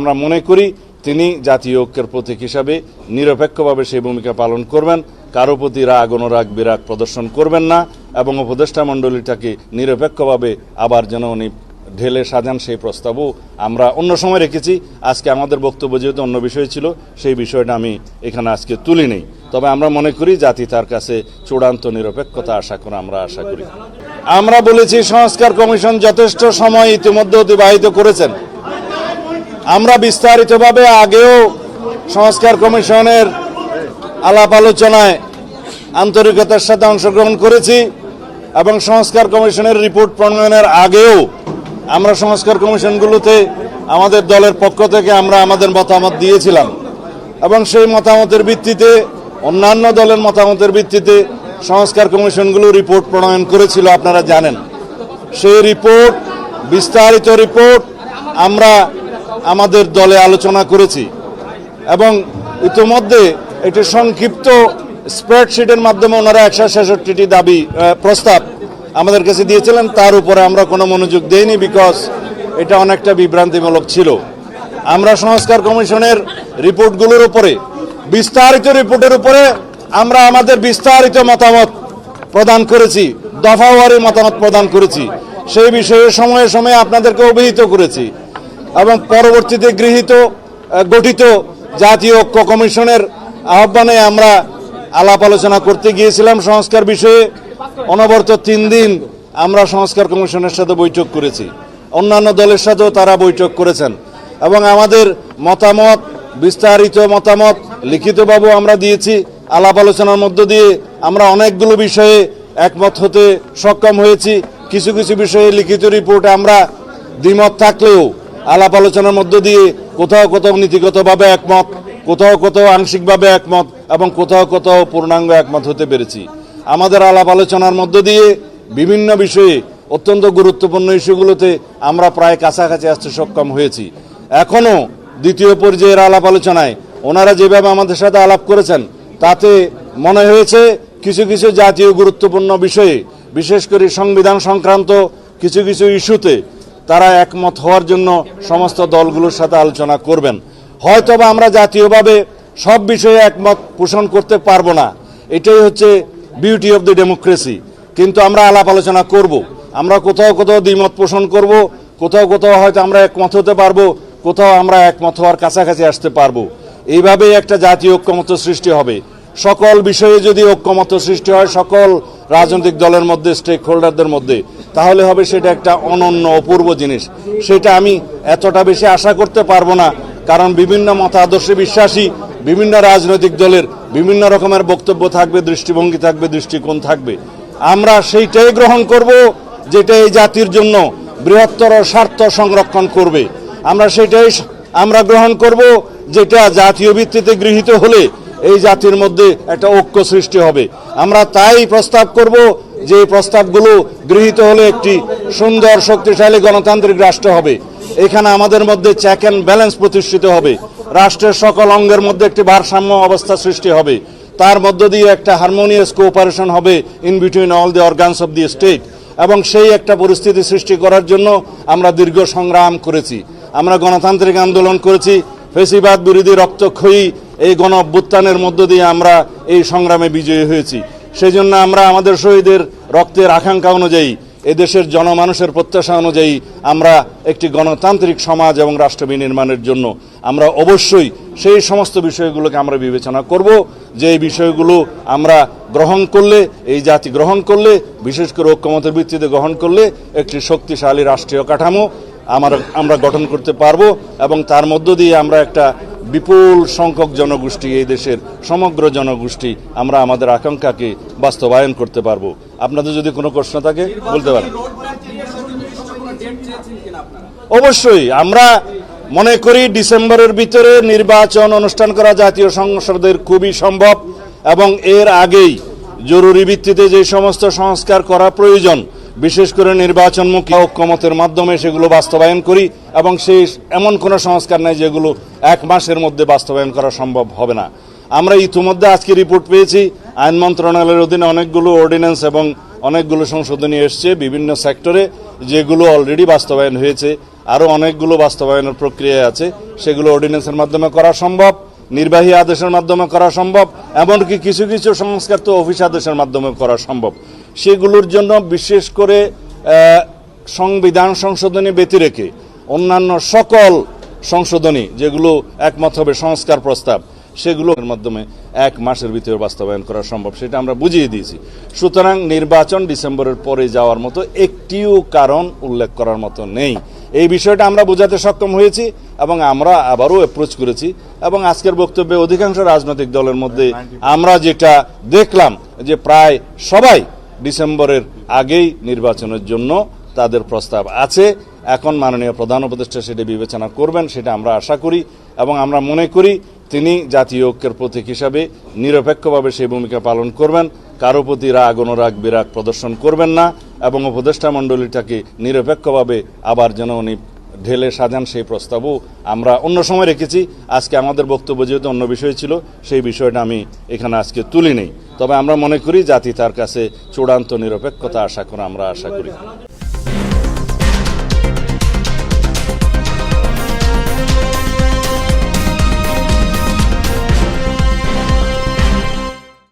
আমরা মনে করি তিনি জাতীয় ঐক্যের প্রতীক হিসাবে নিরপেক্ষভাবে সেই ভূমিকা পালন করবেন। কারও প্রতি রাগ, অনুরাগ, বিরাগ প্রদর্শন করবেন না এবং উপদেষ্টা মণ্ডলীটাকে নিরপেক্ষভাবে আবার যেন উনি ঢেলে সাজান সেই প্রস্তাবও আমরা অন্য সময় রেখেছি। আজকে আমাদের বক্তব্য যেহেতু অন্য বিষয় ছিল, সেই বিষয়টা আমি এখানে আজকে তুলি নেই। তবে আমরা মনে করি জাতি তার কাছে চূড়ান্ত নিরপেক্ষতা আশা করে আমরা আশা করি। আমরা বলেছি সংস্কার কমিশন যথেষ্ট সময় ইতিমধ্যে অতিবাহিত করেছেন। আমরা বিস্তারিতভাবে আগেও সংস্কার কমিশনের আলাপ আলোচনায় আন্তরিকতার সাথে অংশগ্রহণ করেছি এবং সংস্কার কমিশনের রিপোর্ট প্রণয়নের আগেও আমরা সংস্কার কমিশনগুলোতে আমাদের দলের পক্ষ থেকে আমরা আমাদের মতামত দিয়েছিলাম। এবং সেই মতামতের ভিত্তিতে, অন্যান্য দলের মতামতের ভিত্তিতে সংস্কার কমিশনগুলো রিপোর্ট প্রণয়ন করেছিল, আপনারা জানেন। সেই রিপোর্ট, বিস্তারিত রিপোর্ট আমরা আমাদের দলে আলোচনা করেছি। এবং ইতিমধ্যে একটি সংক্ষিপ্ত স্প্রেডশিটের মাধ্যমে ওনারা একশো ছেষট্টিটি দাবি প্রস্তাব আমাদের কাছে দিয়েছিলেন। তার উপরে আমরা কোনো মনোযোগ দেইনি বিকজ এটা অনেকটা বিভ্রান্তিমূলক ছিল। আমরা সংস্কার কমিশনের রিপোর্টগুলোর উপরে, বিস্তারিত রিপোর্টের উপরে আমরা আমাদের বিস্তারিত মতামত প্রদান করেছি, দফাওয়ারি মতামত প্রদান করেছি। সেই বিষয়ে সময়ে সময়ে আপনাদেরকে অভিহিত করেছি। এবং পরবর্তীতে গৃহীত গঠিত জাতীয় ঐক্য কমিশনের আহ্বানে আমরা আলাপ আলোচনা করতে গিয়েছিলাম সংস্কার বিষয়ে। অনবরত তিন দিন আমরা সংস্কার কমিশনের সাথে বৈঠক করেছি। অন্যান্য দলের সাথেও তারা বৈঠক করেছেন। এবং আমাদের মতামত, বিস্তারিত মতামত, লিখিতভাবেও আমরা দিয়েছি। আলাপ আলোচনার মধ্য দিয়ে আমরা অনেকগুলো বিষয়ে একমত হতে সক্ষম হয়েছি। কিছু কিছু বিষয়ে লিখিত রিপোর্টে আমরা দ্বিমত থাকলেও আলাপ আলোচনার মধ্য দিয়ে কোথাও কোথাও নীতিগতভাবে একমত, কোথাও কোথাও আংশিকভাবে একমত এবং কোথাও কোথাও পূর্ণাঙ্গ একমত হতে পেরেছি। আমাদের আলাপ আলোচনার মধ্য দিয়ে বিভিন্ন বিষয়ে অত্যন্ত গুরুত্বপূর্ণ ইস্যুগুলোতে আমরা প্রায় কাছাকাছি আসতে সক্ষম হয়েছি। এখনও দ্বিতীয় পর্যায়ের আলাপ আলোচনায় ওনারা যেভাবে আমাদের সাথে আলাপ করেছেন, তাতে মনে হয়েছে কিছু কিছু জাতীয় গুরুত্বপূর্ণ বিষয়ে, বিশেষ করে সংবিধান সংক্রান্ত কিছু কিছু ইস্যুতে তারা একমত হওয়ার জন্য সমস্ত দলগুলোর সাথে আলোচনা করবেন। হয়তোবা আমরা জাতীয়ভাবে সব বিষয়ে একমত পোষণ করতে পারব না। এটাই হচ্ছে বিউটি অফ দ্য ডেমোক্রেসি কিন্তু আমরা আলাপ আলোচনা করব। আমরা কোথাও কোথাও দ্বিমত পোষণ করব, কোথাও কোথাও হয়তো আমরা একমত হতে পারব, কোথাও আমরা একমত হওয়ার কাছাকাছি আসতে পারব। এইভাবেই একটা জাতীয় ঐক্যমত সৃষ্টি হবে। সকল বিষয়ে যদি ঐক্যমত সৃষ্টি হয়, সকল রাজনৈতিক দলের মধ্যে স্টেক হোল্ডারদের মধ্যে। তাহলে হবে সেটা একটা অনন্য, অপূর্ব জিনিস। সেটা আমি এতটা বেশি আশা করতে পারব না, কারণ বিভিন্ন মতাদর্শে বিশ্বাসী, বিভিন্ন রাজনৈতিক দলের বিভিন্ন রকমের বক্তব্য থাকবে, দৃষ্টিভঙ্গি থাকবে, দৃষ্টিকোণ থাকবে। আমরা সেইটাই গ্রহণ করব, যেটা এই জাতির জন্য বৃহত্তর স্বার্থ সংরক্ষণ করবে। আমরা সেটাই, আমরা গ্রহণ করব, যেটা জাতীয় ভিত্তিতে গৃহীত হলে এই জাতির মধ্যে একটা ঐক্য সৃষ্টি হবে। আমরা তাই প্রস্তাব করব যে প্রস্তাবগুলো গৃহীত হলে একটি সুন্দর, শক্তিশালী গণতান্ত্রিক রাষ্ট্র হবে। এখানে আমাদের মধ্যে চেক অ্যান্ড ব্যালেন্স প্রতিষ্ঠিত হবে। রাষ্ট্রের সকল অঙ্গের মধ্যে একটি ভারসাম্য অবস্থা সৃষ্টি হবে। তার মধ্য দিয়ে একটা হারমোনিয়াস কোঅপারেশন হবে in between all the organs of the state এবং সেই একটা পরিস্থিতি সৃষ্টি করার জন্য আমরা দীর্ঘ সংগ্রাম করেছি। আমরা গণতান্ত্রিক আন্দোলন করেছি। ফেসিবাদ বিরোধী রক্তক্ষয়ী এই গণ অভ্যুত্থানের মধ্য দিয়ে আমরা এই সংগ্রামে বিজয়ী হয়েছি। সেই জন্য আমরা আমাদের শহীদের রক্তের আকাঙ্ক্ষা অনুযায়ী, এদেশের জনমানুষের প্রত্যাশা অনুযায়ী আমরা একটি গণতান্ত্রিক সমাজ এবং রাষ্ট্র বিনির্মাণের জন্য আমরা অবশ্যই সেই সমস্ত বিষয়গুলোকে আমরা বিবেচনা করব। যে এই বিষয়গুলো আমরা গ্রহণ করলে, এই জাতি গ্রহণ করলে, বিশেষ করে ঐক্যমতের ভিত্তিতে গ্রহণ করলে, একটি শক্তিশালী রাষ্ট্রীয় কাঠামো আমার, আমরা গঠন করতে পারব এবং তার মধ্য দিয়ে আমরা একটা বিপুল সংখ্যক জনগোষ্ঠী এই দেশের সমগ্র জনগোষ্ঠী আমরা আমাদের আকাঙ্ক্ষাকে বাস্তবায়ন করতে পারব। আপনাদের যদি কোনো প্রশ্ন থাকে, বলতে পারেন। অবশ্যই, আমরা মনে করি ডিসেম্বরের ভিতরে নির্বাচন অনুষ্ঠান করা জাতীয় সংসদের খুবই সম্ভব এবং এর আগেই জরুরি ভিত্তিতে যে সমস্ত সংস্কার করা প্রয়োজন বিশেষ করে নির্বাচনমুখী ঐক্যমতের মাধ্যমে সেগুলো বাস্তবায়ন করি এবং সেই এমন কোনো সংস্কার নাই যেগুলো এক মাসের মধ্যে বাস্তবায়ন করা সম্ভব হবে না। আমরা ইতিমধ্যে আজকে রিপোর্ট পেয়েছি, আইন মন্ত্রণালয়ের অধীনে অনেকগুলো অর্ডিন্যান্স এবং অনেকগুলো সংশোধনী এসছে বিভিন্ন সেক্টরে যেগুলো অলরেডি বাস্তবায়ন হয়েছে। আরও অনেকগুলো বাস্তবায়নের প্রক্রিয়া আছে, সেগুলো অর্ডিন্যান্সের মাধ্যমে করা সম্ভব, নির্বাহী আদেশের মাধ্যমে করা সম্ভব, এমনকি কিছু কিছু সংস্কার তো অফিস আদেশের মাধ্যমে করা সম্ভব। সেগুলোর জন্য বিশেষ করে সংবিধান সংশোধনী ব্যতি রেখে অন্যান্য সকল সংশোধনী যেগুলো একমত হবে সংস্কার প্রস্তাব, সেগুলোর মাধ্যমে এক মাসের ভিতরে বাস্তবায়ন করা সম্ভব, সেটা আমরা বুঝিয়ে দিয়েছি। সুতরাং নির্বাচন ডিসেম্বরের পরে যাওয়ার মতো একটিও কারণ উল্লেখ করার মতো নেই। এই বিষয়টা আমরা বোঝাতে সক্ষম হয়েছি এবং আমরা আবারও অ্যাপ্রোচ করেছি এবং আজকের বক্তব্যে অধিকাংশ রাজনৈতিক দলের মধ্যে আমরা যেটা দেখলাম যে প্রায় সবাই ডিসেম্বরের আগেই নির্বাচনের জন্য তাদের প্রস্তাব আছে। এখন মাননীয় প্রধান উপদেষ্টা সেটা বিবেচনা করবেন, সেটা আমরা আশা করি এবং আমরা মনে করি তিনি জাতীয় ঐক্যের প্রতীক হিসাবে নিরপেক্ষভাবে সেই ভূমিকা পালন করবেন। কারও প্রতি রাগ, অনুরাগ, বিরাগ প্রদর্শন করবেন না এবং উপদেষ্টা মণ্ডলীটাকে নিরপেক্ষভাবে আবার যেন উনি ঢেলে সাজান, সেই প্রস্তাবও আমরা অন্য সময় রেখেছি। আজকে আমাদের বক্তব্য যেহেতু অন্য বিষয় ছিল, সেই বিষয়টা আমি এখানে আজকে তুলি নেই তবে আমরা মনে করি জাতি তার কাছে চূড়ান্ত নিরপেক্ষতা আশা করে আমরা আশা করি।